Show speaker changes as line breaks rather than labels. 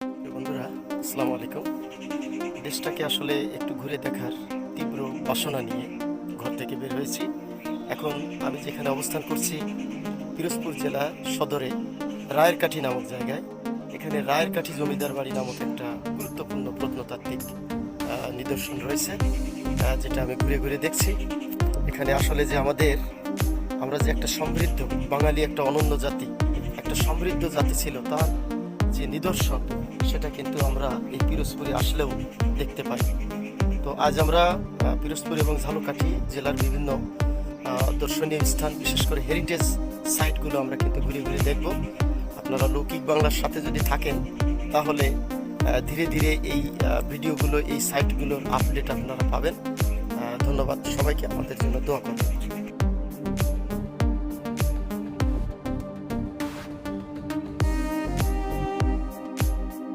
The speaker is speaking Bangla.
বন্ধুরা, আসসালামু আলাইকুম। দেশটাকে আসলে একটু ঘুরে দেখার তীব্র বাসনা নিয়ে ঘর থেকে বের হয়েছি। এখন আমি যেখানে অবস্থান করছি, পিরোজপুর জেলা সদরে রায়ের কাঠি নামক জায়গায়। এখানে রায়ের কাঠি জমিদার বাড়ি নামক একটা গুরুত্বপূর্ণ প্রত্নতাত্ত্বিক নিদর্শন রয়েছে যেটা আমি ঘুরে ঘুরে দেখছি। এখানে আসলে যে আমাদের, আমরা যে একটা সমৃদ্ধ, বাঙালি একটা অনন্য জাতি, একটা সমৃদ্ধ জাতি ছিল, তার যে নিদর্শন, সেটা কিন্তু আমরা এই পিরোজপুরে আসলেও দেখতে পাই। তো আজ আমরা পিরোজপুর এবং ঝালকাঠি জেলার বিভিন্ন দর্শনীয় স্থান, বিশেষ করে হেরিটেজ সাইটগুলো আমরা কিন্তু ঘুরে ঘুরে দেখব। আপনারা লৌকিক বাংলার সাথে যদি থাকেন, তাহলে ধীরে ধীরে এই ভিডিওগুলো, এই সাইটগুলোর আপডেট আপনারা পাবেন। ধন্যবাদ সবাইকে, আমাদের জন্য দোয়া করবেন।